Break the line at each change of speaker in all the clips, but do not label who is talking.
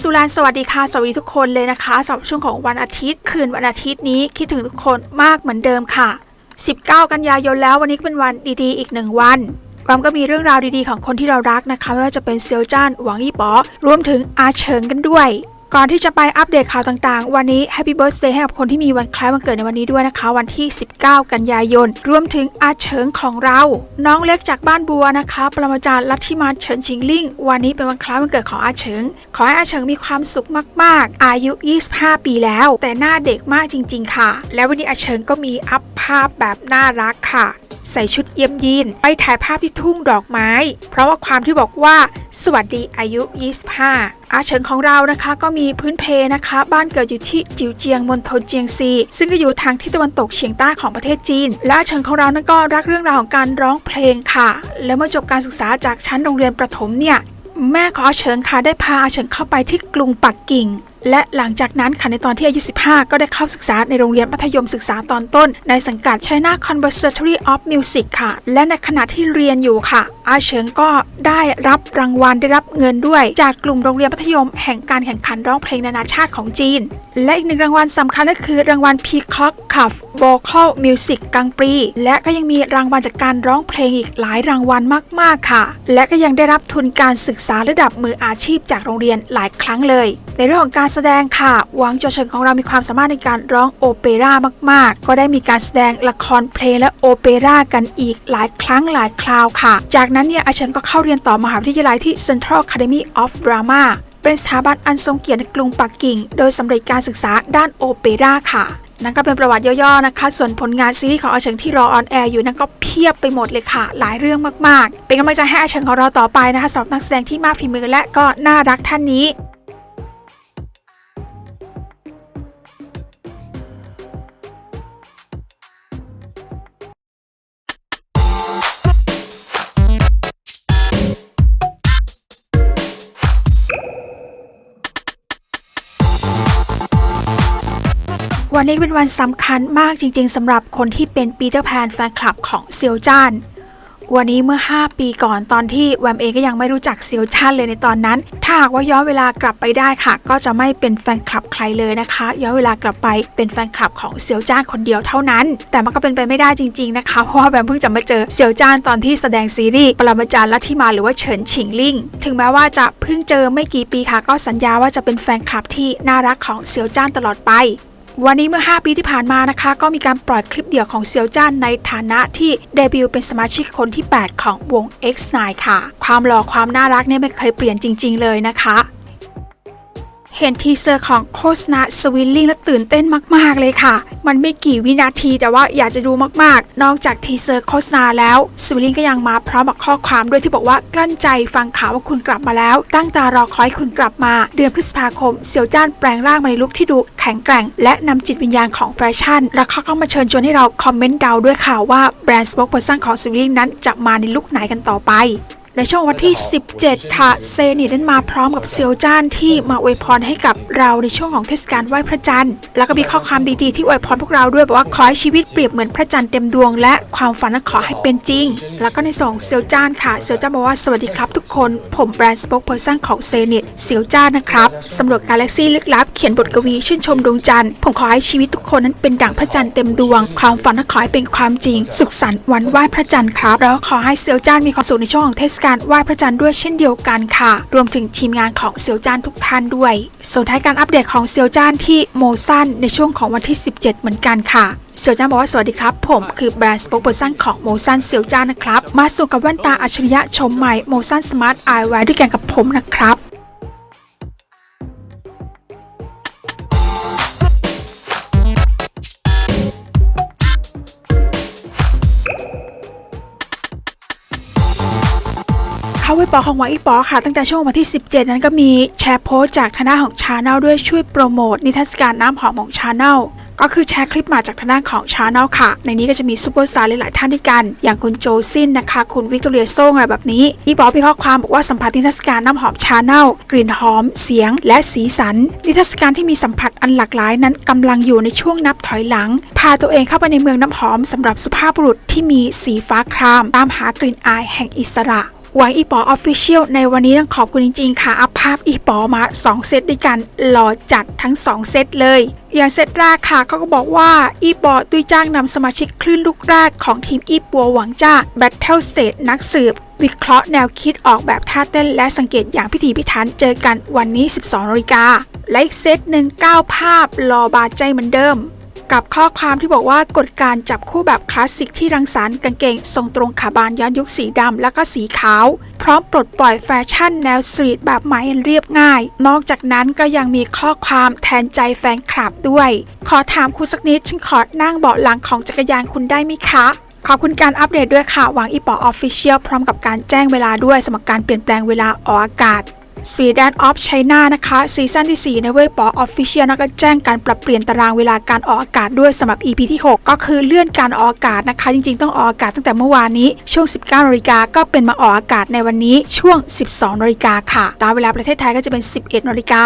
สุรานสวัสดีค่ะ สวัสดีทุกคนเลยนะคะสำหรับช่วงของวันอาทิตย์ คืนวันอาทิตย์นี้คิดถึงทุกคนมากเหมือนเดิมค่ะ 19 กันยายนแล้ววันนี้ก็เป็นวันดีๆ อีกหนึ่งวันความก็มีเรื่องราวดีๆของคนที่เรารักนะคะ ไม่ว่าจะเป็นเซียวจ้านหวังอี้ป๋อรวมถึงอาเฉิงกันด้วย ก่อนที่จะไปอัปเดตข่าวต่างๆ วันนี้ Happy Birthday ให้กับคนที่มีวันคล้ายวันเกิดในวันนี้ด้วยนะคะ วันที่ 19 กันยายน รวมถึงอาเฉิงของเรา น้องเล็กจากบ้านบัวนะคะ ปรมาจารย์ลัทธิมาเฉินชิงลิ่ง วันนี้เป็นวันคล้ายวันเกิดของอาเฉิง ขอให้อาเฉิงมีความสุขมากๆ อายุ 25 ปีแล้ว แต่หน้าเด็กมากจริง ๆ ค่ะ แล้ววันนี้อาเฉิงก็มีอัพภาพแบบน่ารักค่ะ ใส่ชุดเยี่ยมยีนไปถ่ายภาพที่ทุ่งดอกไม้ เพราะว่าความที่บอกว่า สวัสดีอายุ 25 อาเฉิงของเรานะคะ ก็มีพื้นเพนะคะ บ้านเกิดอยู่ที่จิวเจียงมณฑลเจียงซี ซึ่งก็อยู่ทางทิศตะวันตกเฉียงใต้ของประเทศจีน และอาเฉิงของเรานั้นก็รักเรื่องราวของการร้องเพลงค่ะ และเมื่อจบการศึกษาจากชั้นโรงเรียนประถมเนี่ยแม่ของอาเฉิงค่ะได้พาอาเฉิงเข้าไปที่กรุงปักกิ่ง และหลังจากนั้นค่ะในตอนที่อายุ 15 ก็ได้เข้าศึกษาในโรงเรียนมัธยมศึกษาตอนต้น ในสังกัด China Conservatory of Music ค่ะ และในขณะที่เรียนอยู่ค่ะ อาเฉิงก็ได้รับรางวัลได้รับเงินด้วย จากกลุ่มโรงเรียนมัธยมแห่งการแข่งขันร้องเพลงนานาชาติของจีน และอีกหนึ่งรางวัลสำคัญก็คือรางวัล Peacock Cup Vocal Music กังปรี และก็ยังมีรางวัลจากการร้องเพลงอีกหลายรางวัลมาก ๆ ค่ะ และก็ยังได้รับทุนการศึกษาระดับมืออาชีพจากโรงเรียนหลายครั้งเลย เรื่องของการแสดงค่ะหวังโจเฉิงของเรามีความสามารถในการร้องโอเปร่ามาก ๆ ก็ได้มีการแสดงละครเพลงและโอเปร่ากันอีกหลายครั้งหลายคราวค่ะ จากนั้นเนี่ยอาเฉิงก็เข้าเรียนต่อมหาวิทยาลัยที่ Central Academy of Drama เป็นสถาบันอันทรงเกียรติในกรุงปักกิ่ง โดยสำเร็จการศึกษาด้านโอเปร่าค่ะนั่นก็เป็นประวัติย่อๆนะคะ ส่วนผลงานซีรีส์ของอาเฉิงที่รอออนแอร์อยู่นั่นก็เพียบไปหมดเลยค่ะ หลายเรื่องมากๆ เป็นกำลังใจให้อาเฉิงของเราต่อไปนะคะสำหรับนักแสดงที่มากฝีมือและก็น่ารักท่านนี้ วันนี้เป็นวันสำคัญมากจริงๆสำหรับคนที่เป็นปีเตอร์แพนแฟนคลับของเซียวจ้าน วันนี้เมื่อ 5 ปีก่อนตอนที่แวมเองก็ยังไม่รู้จักเซียวจ้านเลยในตอนนั้น ถ้าหากว่าย้อนเวลากลับไปได้ค่ะ ก็จะไม่เป็นแฟนคลับใครเลยนะคะ ย้อนเวลากลับไปเป็นแฟนคลับของเซียวจ้านคนเดียวเท่านั้น แต่มันก็เป็นไปไม่ได้จริง ๆนะคะ เพราะว่าแวมเพิ่งจะมาเจอเซียวจ้านตอนที่แสดงซีรีส์ปรมาจารย์ลัทธิมาหรือว่าเฉินฉิงลิ่ง ถึงแม้ว่าจะเพิ่งเจอไม่กี่ปีค่ะ ก็สัญญาว่าจะเป็นแฟนคลับที่น่ารักของเซียวจ้านตลอดไป วันนี้เมื่อ 5 ปีที่ผ่านมานะคะ ก็มีการปล่อยคลิปเดี่ยวของเซียวจ้านในฐานะที่เดบิวต์เป็นสมาชิกคนที่ 8 ของวง X9 ค่ะ ความหล่อความน่ารักเนี่ยไม่เคยเปลี่ยนจริง ๆ เลยนะคะ เห็นทีเซอร์ของโฆษณาสวิลลิ่งแล้วตื่นเต้นมาก ๆ เลยค่ะ มันไม่กี่วินาทีแต่ว่าอยากจะดูมาก ๆ นอกจากทีเซอร์โฆษณาแล้วสวิลลิ่งก็ยังมาพร้อมกับข้อความด้วยที่บอกว่ากลั้นใจฟังข่าวว่าคุณกลับมาแล้ว ตั้งตารอคอยคุณกลับมา เดือนพฤษภาคม เสี่ยวจ้านแปลงร่างมาในลุคที่ดูแข็งแกร่ง และนำจิตวิญญาณของแฟชั่น แล้วเขาก็มาเชิญชวนให้เราคอมเมนต์เดาด้วยค่ะว่าแบรนด์สป็อคเพอร์ซันของสวิลลิ่งนั้นจะมาในลุคไหนกันต่อไป ในช่วงวันที่ 17ค่ะเซนินั้นมาพร้อมกับเซียวจ้านที่มาอวยพรให้กับเราในช่วงของเทศกาลไหว้พระจันทร์ แล้วก็มีข้อความดีๆที่อวยพรพวกเราด้วยบอกว่าขอให้ชีวิตเปรียบเหมือนพระจันทร์เต็มดวงและความฝันนั้นขอให้เป็นจริง แล้วก็ในส่งเซียวจ้านค่ะเซียวจ้านบอกว่าสวัสดีครับทุกคนผมแบรนด์สป็อคเพอร์ซันของเซนิตเซียวจ้านนะครับสำรวจกาแล็กซี่ลึกลับเขียนบทกวีชื่นชมดวงจันทร์ผมขอให้ชีวิตทุกคนนั้นเป็นดั่งพระจันทร์เต็มดวง ความฝันนั้นขอให้เป็นความจริง สุขสันต์วันไหว้พระจันทร์ครับแล้วขอให้เซียวจ้านมีความสุขในช่วงของเทศการไหว้พระจันทร์ด้วยเช่นเดียวกันค่ะ รวมถึงทีมงานของเซียวจ้านทุกท่านด้วยส่วนท้ายการอัปเดตของเซียวจ้านที่โมซันในช่วงของวันที่ 17 เหมือนกันค่ะเซียวจ้านบอกว่าสวัสดีครับ ผมคือแบรนด์สป็อคเปอร์ซันของโมซันเซียวจ้านนะครับ มาสู่กับแว่นตาอัจฉริยะชมใหม่โมซันสมาร์ทไอไว้ด้วยกันกับผมนะครับ ปอของหวังอีปอค่ะ ตั้งแต่ช่วงวันที่ 17 นั้นก็มีแชร์โพสจากทางด้านของชาแนลด้วยช่วยโปรโมทนิทรรศการน้ำหอมของชาแนลก็คือแชร์คลิปมาจากทางด้านของชาแนลค่ะ ในนี้ก็จะมีซูเปอร์สตาร์หลายๆท่านด้วยกัน อย่างคุณโจซินนะคะ คุณวิกตอเรียโซ่งอะไรแบบนี้อีปอมีข้อความบอกว่าสัมผัสนิทรรศการน้ำหอมชาแนลกลิ่นหอม เสียง และสีสัน นิทรรศการที่มีสัมผัสอันหลากหลายนั้นกำลังอยู่ในช่วงนับถอยหลัง พาตัวเองเข้าไปในเมืองน้ำหอมสำหรับสุภาพบุรุษที่มีสีฟ้าคราม ตามหากลิ่นอายแห่งอิสระ หวังอีปอออฟฟิเชียลในวันนี้ต้องขอบคุณจริง ๆ ค่ะอัพภาพอีปอมา 2 เซตด้วยกันหล่อจัดทั้ง 2 เซตเลย อย่างเซตแรกค่ะเขาก็บอกว่าอีปอตุ้ยจ้างนำสมาชิกคลื่นลูกแรกของทีมอีปัวหวังจ้า Battle State นักสืบ วิเคราะห์แนวคิดออกแบบท่าเต้นและสังเกตอย่างพิถีพิถันเจอกันวันนี้ 12นาฬิกาและอีกเซตหนึ่ง9ภาพรอบาดใจเหมือนเดิม กับข้อความที่บอกว่ากฎการจับคู่แบบคลาสสิกที่รังสรรค์กางเกงทรงตรงขาบานย้อนยุคสีดำและก็สีขาว พร้อมปลดปล่อยแฟชั่นแนวสตรีทแบบใหม่เรียบง่าย นอกจากนั้นก็ยังมีข้อความแทนใจแฟนคลับด้วย ขอถามคุณสักนิดฉันขอนั่งเบาะหลังของจักรยานคุณได้ไหมคะขอบคุณการอัปเดตด้วยค่ะ หวังอีปอออฟฟิเชียลพร้อมกับการแจ้งเวลาด้วยสำหรับการเปลี่ยนแปลงเวลาออกอากาศ Sweden of China นะคะซีซั่นที่4ในเว็บปอออฟฟิเชียลนะก็แจ้งการปรับเปลี่ยนตารางเวลาการออกอากาศด้วยสำหรับ EP ที่ 6 ก็คือเลื่อนการออกอากาศนะคะ จริงๆ ต้องออกอากาศตั้งแต่เมื่อวานนี้ช่วง 19นาฬิกาก็เป็นมาออกอากาศในวันนี้ช่วง 12นาฬิกาค่ะ ตามเวลาประเทศไทยก็จะเป็น 11นาฬิกา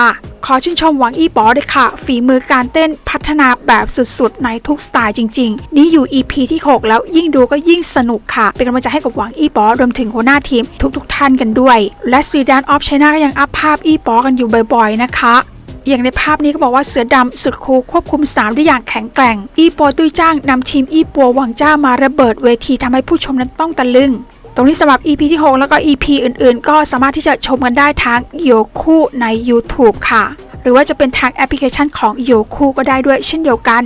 ขอชื่นชมหวังอี้ป๋อด้วยค่ะ ฝีมือการเต้นพัฒนาแบบสุดๆ ในทุกสไตล์จริง ๆ นี่อยู่ EP ที่ 6 แล้วยิ่งดูก็ยิ่งสนุกค่ะ เป็นกำลังใจให้กับหวังอี้ป๋อรวมถึงหัวหน้าทีมทุกๆ ท่านกันด้วย และซีดานออฟไชน่าก็ยังอัพภาพอี้ป๋อกันอยู่บ่อย ๆ นะคะอย่างในภาพนี้ก็บอกว่าเสือดำสุดคูควบคุมสนามได้อย่างแข็งแกร่ง อีปัวตุ้ยจ้างนำทีมอีปัวหวังจ้ามาระเบิดเวทีทำให้ผู้ชมนั้นต้องตะลึง ตรงนี้สำหรับ EP ที่ 6 แล้วก็ EP อื่นๆ ก็สามารถที่จะชมกันได้ทางโยคูใน YouTube ค่ะ หรือว่าจะเป็นทางแอปพลิเคชันของโยคูก็ได้ด้วยเช่นเดียวกัน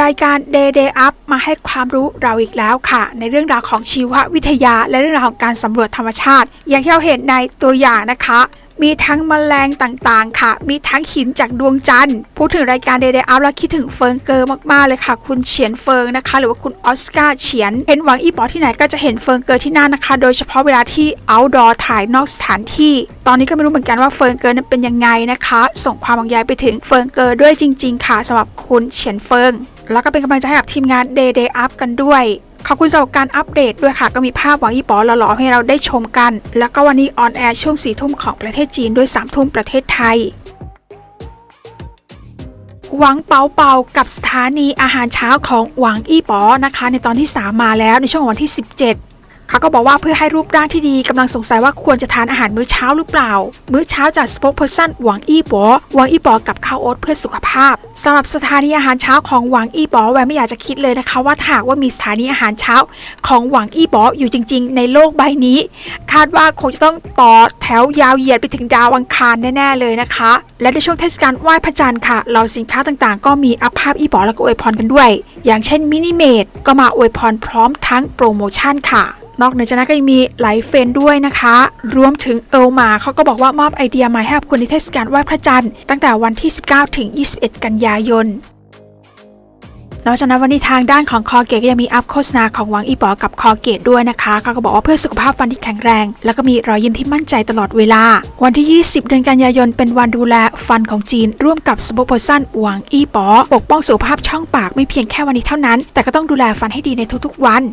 รายการ Day Day Up มาให้ความรู้เราอีกแล้วค่ะ ในเรื่องราวของชีววิทยา และเรื่องราวของการสำรวจธรรมชาติ อย่างที่เราเห็นในตัวอย่างนะคะ มีทั้งแมลงต่างๆ ค่ะ มีทั้งหินจากดวงจันทร์ พูดถึงรายการ Day Day Up แล้วคิดถึงเฟิงเกอร์มากๆเลยค่ะ คุณเฉียนเฟิงนะคะ หรือว่าคุณออสการ์เฉียน เห็นหวังอีปอที่ไหนก็จะเห็นเฟิงเกอร์ที่นั่นนะคะ โดยเฉพาะเวลาที่ outdoor ถ่ายนอกสถานที่ ตอนนี้ก็ไม่รู้เหมือนกันว่าเฟิงเกอร์นั้นเป็นยังไงนะคะ ส่งความห่วงใยไปถึงเฟิงเกอร์ด้วยจริง ๆ ค่ะสำหรับคุณเฉียนเฟิง แล้วก็เป็นกำลังใจให้กับทีมงาน Day Day Up กันด้วย ขอบคุณสำหรับการอัปเดตด้วยค่ะ ก็มีภาพหวังอีป๋อหล่อๆให้เราได้ชมกัน แล้วก็วันนี้ออนแอร์ช่วงสี่ทุ่มของประเทศจีนด้วยสามทุ่มประเทศไทยหวังเปาเปากับสถานีอาหารเช้าของหวังอี้ป๋อนะคะ ในตอนที่ 3 มาแล้วในช่วงวันที่ 17 เขาก็บอกว่าเพื่อให้รูปร่างที่ดีกำลังสงสัยว่าควรจะทานอาหารมื้อเช้าหรือเปล่า มื้อเช้าจาก spokesperson หวังอี้ป๋อหวังอี้ป๋อกับข้าวโอ๊ตเพื่อสุขภาพสำหรับสถานีอาหารเช้าของหวังอี้ป๋อแววไม่อยากจะคิดเลยนะคะว่าถ้าหากว่ามีสถานีอาหารเช้า ของหวังอี้ป๋ออยู่จริง ๆ ในโลกใบนี้ คาดว่าคงจะต้องต่อแถวยาวเหยียดไปถึงดาวอังคารแน่ๆเลยนะคะ และในช่วงเทศกาลไหว้พระจันทร์ค่ะเหล่าสินค้าต่างๆ ก็มีอัพภาพอี้ป๋อแล้วก็อวยพรกันด้วย อย่างเช่นมินิเมดก็มาอวยพรพร้อมทั้งโปรโมชั่นค่ะ นอกเหนือจากนั้นก็ยังมีหลายเฟนด้วยนะคะ รวมถึงเอลมาเขาก็บอกว่ามอบไอเดียมาให้กับคนในเทศกาลไหว้พระจันทร์ตั้งแต่วันที่ 19 ถึง 21 กันยายนนอกจากนั้นวันนี้ทางด้านของคอเกตก็ยังมีอัพโฆษณาของหวังอีป๋อกับคอเกตด้วยนะคะเขาก็บอกว่าเพื่อสุขภาพฟันที่แข็งแรง แล้วก็มีรอยยิ้มที่มั่นใจตลอดเวลา วันที่ 20 เดือนกันยายน เป็นวันดูแลฟันของจีน ร่วมกับสปอคเพอร์ซันหวังอีป๋อปกป้องสุขภาพช่องปากไม่เพียงแค่วันนี้เท่านั้น แต่ก็ต้องดูแลฟันให้ดีในทุกๆวัน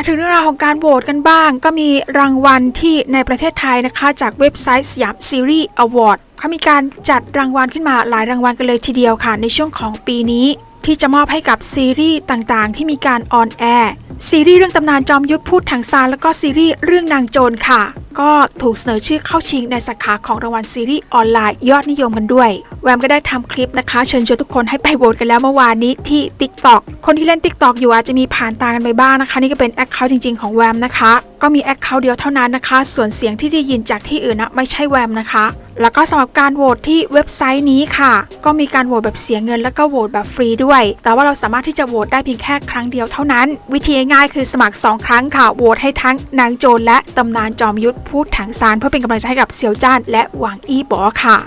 มาถึงเรื่องราวของการโหวตกันบ้าง ก็มีรางวัลที่ในประเทศไทยนะคะ จากเว็บไซต์สยามซีรีส์อวอร์ดเขามีการจัดรางวัลขึ้นมาหลายรางวัลกันเลยทีเดียวค่ะ ในช่วงของปีนี้ ที่จะมอบให้กับซีรีส์ต่างๆ ที่มีการออนแอร์ซีรีส์เรื่องตำนานจอมยุทธพูดถังซานแล้วก็ซีรีส์เรื่องนางโจรค่ะก็ถูกเสนอชื่อเข้าชิงในสาขาของรางวัลซีรีส์ออนไลน์ยอดนิยมกันด้วย แวมก็ได้ทำคลิปนะคะ เชิญชวนทุกคนให้ไปโหวตกันแล้วเมื่อวานนี้ที่ TikTok คนที่เล่น TikTok อยู่อาจจะมีผ่านตากันไปบ้างนะคะ นี่ก็เป็นแอคเคาท์จริง ๆของแวมนะคะ ก็มีแอคเคาท์เดียวเท่านั้นนะคะ ส่วนเสียงที่ได้ยินจากที่อื่นนะไม่ใช่แวมนะคะแล้วก็สำหรับการโหวตที่เว็บไซต์นี้ค่ะ ก็มีการโหวตแบบเสียเงิน แล้วก็โหวตแบบฟรีด้วย แต่ว่าเราสามารถที่จะโหวตได้เพียงแค่ครั้งเดียวเท่านั้น วิธีง่ายๆคือสมัคร 2 ครั้งค่ะ โหวตให้ทั้งนางโจรและตำนานจอมยุทธพูดถังซานเพื่อเป็นกำลังใจให้กับเซียวจ้านและหวังอี้บอค่ะ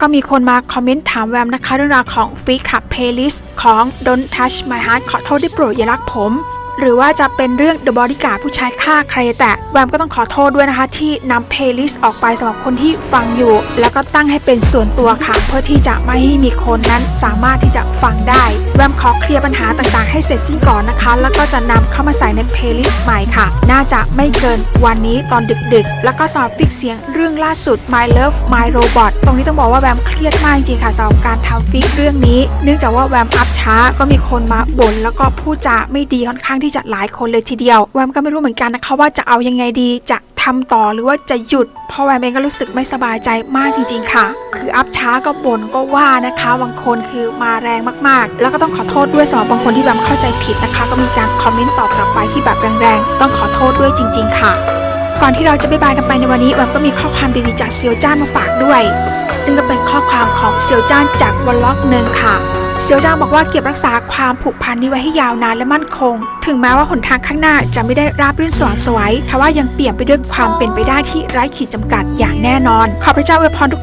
ก็มีคนมาคอมเมนต์ถามแวมนะคะเรื่องราวของฟีคับเพลย์ลิสต์ของ Don't Touch My Heart ขอโทษที่โปรดอย่ารักผม หรือว่าจะเป็นเรื่อง The Bodyguard ผู้ชายฆ่าใครแต่แวมก็ต้องขอโทษด้วยนะคะที่นำเพลย์ลิสต์ออกไปสำหรับคนที่ฟังอยู่ แล้วก็ตั้งให้เป็นส่วนตัวค่ะ เพื่อที่จะไม่ให้มีคนนั้นสามารถที่จะฟังได้ แวมขอเคลียร์ปัญหาต่างๆ ให้เสร็จสิ้นก่อนนะคะ แล้วก็จะนำเข้ามาใส่ในเพลย์ลิสต์ใหม่ค่ะ น่าจะไม่เกินวันนี้ตอนดึกๆ แล้วก็สำหรับฟิกเสียงเรื่องล่าสุด My Love My Robot ตรงนี้ต้องบอกว่าแวมเครียดมากจริงๆค่ะสำหรับการทำฟิกเรื่องนี้ เนื่องจากว่าแวมอัพช้าก็มีคนมาบ่นแล้วก็พูดจาไม่ดีค่อนข้างที่จะหลายคนเลยทีเดียว แวมก็ไม่รู้เหมือนกันนะคะว่าจะเอายังไงดีจะทำต่อหรือว่าจะหยุดเพราะแวมเองก็รู้สึกไม่สบายใจมากจริง ๆ ค่ะ คืออัพช้าก็บ่นก็ว่านะคะบางคนคือมาแรงมากๆ แล้วก็ต้องขอโทษด้วยสำหรับบางคนที่แวมเข้าใจผิดนะคะ ก็มีการคอมเมนต์ตอบกลับไปที่แบบแรงๆ ต้องขอโทษด้วยจริง ๆ ค่ะ ก่อนที่เราจะไปบายกันไปในวันนี้แวมก็มีข้อความดีๆจากเซียวจ้านมาฝากด้วย ซึ่งก็เป็นข้อความของเซียวจ้านจากวอลล็อกหนึ่งค่ะ เซียวจ้างบอกว่าเก็บรักษาความผูกพันนี้ไว้ให้ยาวนานและมั่นคง ถึงแม้ว่าหนทางข้างหน้าจะไม่ได้ราบรื่นสว่างสวยทว่ายังเปี่ยมไปด้วยความเป็นไปได้ที่ไร้ขีดจำกัดอย่างแน่นอน ขอพระเจ้าอวยพรทุก